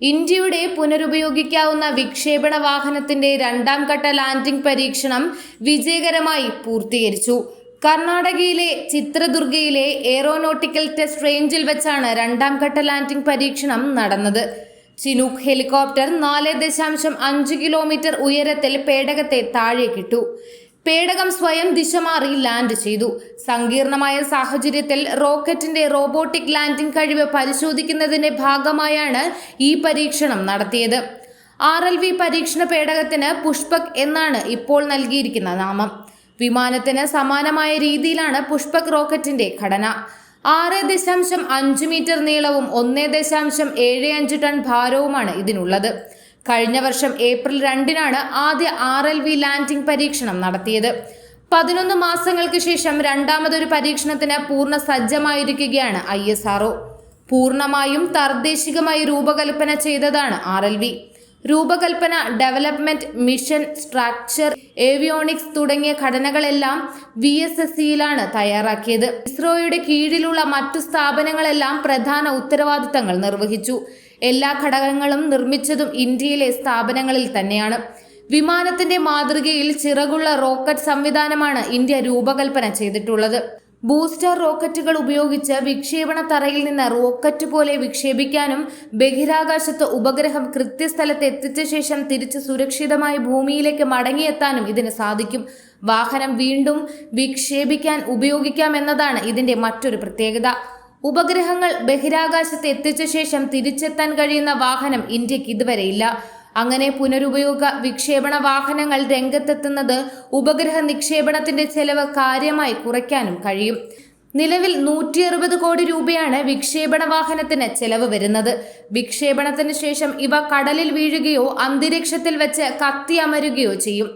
ഇന്ത്യയുടെ പുനരുപയോഗിക്കാവുന്ന വിക്ഷേപണ വാഹനത്തിന്റെ രണ്ടാം ഘട്ട ലാൻഡിംഗ് പരീക്ഷണം വിജയകരമായി പൂർത്തീകരിച്ചു. കർണാടകയിലെ ചിത്രദുർഗയിലെ എയറോനോട്ടിക്കൽ ടെസ്റ്റ് റേഞ്ചിൽ വെച്ചാണ് രണ്ടാം ഘട്ട ലാൻഡിംഗ് പരീക്ഷണം നടന്നത്. ചിനൂക്ക് ഹെലികോപ്റ്റർ നാല് ദശാംശം അഞ്ച് കിലോമീറ്റർ ഉയരത്തിൽ പേടകത്തെ താഴേക്കിട്ടു. പേടകം സ്വയം ദിശ മാറി ലാൻഡ് ചെയ്തു. സങ്കീർണമായ സാഹചര്യത്തിൽ റോക്കറ്റിന്റെ റോബോട്ടിക് ലാൻഡിംഗ് കഴിവ് പരിശോധിക്കുന്നതിന്റെ ഭാഗമായാണ് ഈ പരീക്ഷണം നടത്തിയത്. ആർ എൽ വി പരീക്ഷണ പേടകത്തിന് പുഷ്പക് എന്നാണ് ഇപ്പോൾ നൽകിയിരിക്കുന്ന നാമം. വിമാനത്തിന് സമാനമായ രീതിയിലാണ് പുഷ്പക് റോക്കറ്റിന്റെ ഘടന. ആറ് ദശാംശം അഞ്ച് മീറ്റർ നീളവും ഒന്ന് ദശാംശം ഏഴ് അഞ്ച് ടൺ ഭാരവുമാണ് ഇതിനുള്ളത്. കഴിഞ്ഞ വർഷം ഏപ്രിൽ രണ്ടിനാണ് ആദ്യ ആർ എൽ വി ലാൻഡിംഗ് പരീക്ഷണം നടത്തിയത്. പതിനൊന്ന് മാസങ്ങൾക്ക് ശേഷം രണ്ടാമതൊരു പരീക്ഷണത്തിന് പൂർണ സജ്ജമായിരിക്കുകയാണ് ഐ എസ് ആർഒ പൂർണമായും തർദ്ദേശികമായി രൂപകൽപ്പന ചെയ്തതാണ് ആർ എൽ വി. രൂപകൽപ്പന ഡെവലപ്മെന്റ് മിഷൻ സ്ട്രക്ചർ ഏവിയോണിക്സ് തുടങ്ങിയ ഘടനകളെല്ലാം വി എസ് എസ് സിയിലാണ് തയ്യാറാക്കിയത്. ഇസ്രോയുടെ കീഴിലുള്ള മറ്റു സ്ഥാപനങ്ങളെല്ലാം പ്രധാന ഉത്തരവാദിത്തങ്ങൾ നിർവഹിച്ചു. എല്ലാ ഘടകങ്ങളും നിർമ്മിച്ചതും ഇന്ത്യയിലെ സ്ഥാപനങ്ങളിൽ തന്നെയാണ്. വിമാനത്തിന്റെ മാതൃകയിൽ ചിറകുള്ള റോക്കറ്റ് സംവിധാനമാണ് ഇന്ത്യ രൂപകൽപ്പന ചെയ്തിട്ടുള്ളത്. ബൂസ്റ്റർ റോക്കറ്റുകൾ ഉപയോഗിച്ച് വിക്ഷേപണ തറയിൽ നിന്ന് റോക്കറ്റ് പോലെ വിക്ഷേപിക്കാനും ബഹിരാകാശത്ത് ഉപഗ്രഹം കൃത്യസ്ഥലത്ത് എത്തിച്ച ശേഷം തിരിച്ച് സുരക്ഷിതമായി ഭൂമിയിലേക്ക് മടങ്ങിയെത്താനും ഇതിന് സാധിക്കും. വാഹനം വീണ്ടും വിക്ഷേപിക്കാൻ ഉപയോഗിക്കാമെന്നതാണ് ഇതിന്റെ മറ്റൊരു പ്രത്യേകത. ഉപഗ്രഹങ്ങൾ ബഹിരാകാശത്ത് എത്തിച്ച ശേഷം തിരിച്ചെത്താൻ കഴിയുന്ന വാഹനം ഇന്ത്യയ്ക്ക് ഇതുവരെയില്ല അങ്ങനെ പുനരുപയോഗ വിക്ഷേപണ വാഹനങ്ങൾ രംഗത്തെത്തുന്നത് ഉപഗ്രഹ നിക്ഷേപണത്തിന്റെ ചെലവ് കാര്യമായി കുറയ്ക്കാനും കഴിയും. നിലവിൽ നൂറ്റി അറുപത് കോടി രൂപയാണ് വിക്ഷേപണ വാഹനത്തിന് ചെലവ് വരുന്നത്. വിക്ഷേപണത്തിന് ശേഷം ഇവ കടലിൽ വീഴുകയോ അന്തരീക്ഷത്തിൽ വെച്ച് കത്തി അമരുകയോ ചെയ്യും.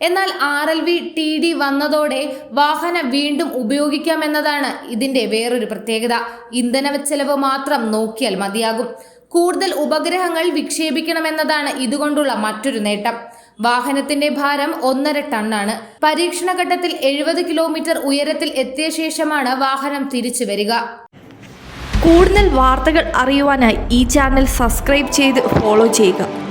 എന്നാൽ R L V T D വന്നതോടെ വാഹനം വീണ്ടും ഉപയോഗിക്കാമെന്നതാണ് ഇതിന്റെ വേറൊരു പ്രത്യേകത. ഇന്ധന ചെലവ് മാത്രം നോക്കിയാൽ മതിയാകും. കൂടുതൽ ഉപഗ്രഹങ്ങൾ വിക്ഷേപിക്കണമെന്നതാണ് ഇതുകൊണ്ടുള്ള മറ്റൊരു നേട്ടം. വാഹനത്തിന്റെ ഭാരം ഒന്നര ടണ്ണാണ്. പരീക്ഷണ ഘട്ടത്തിൽ എഴുപത് കിലോമീറ്റർ ഉയരത്തിൽ എത്തിയ ശേഷമാണ് വാഹനം തിരിച്ചു വരിക. കൂടുതൽ വാർത്തകൾ അറിയുവാനായി ഈ ചാനൽ സബ്സ്ക്രൈബ് ചെയ്ത് ഫോളോ ചെയ്യുക.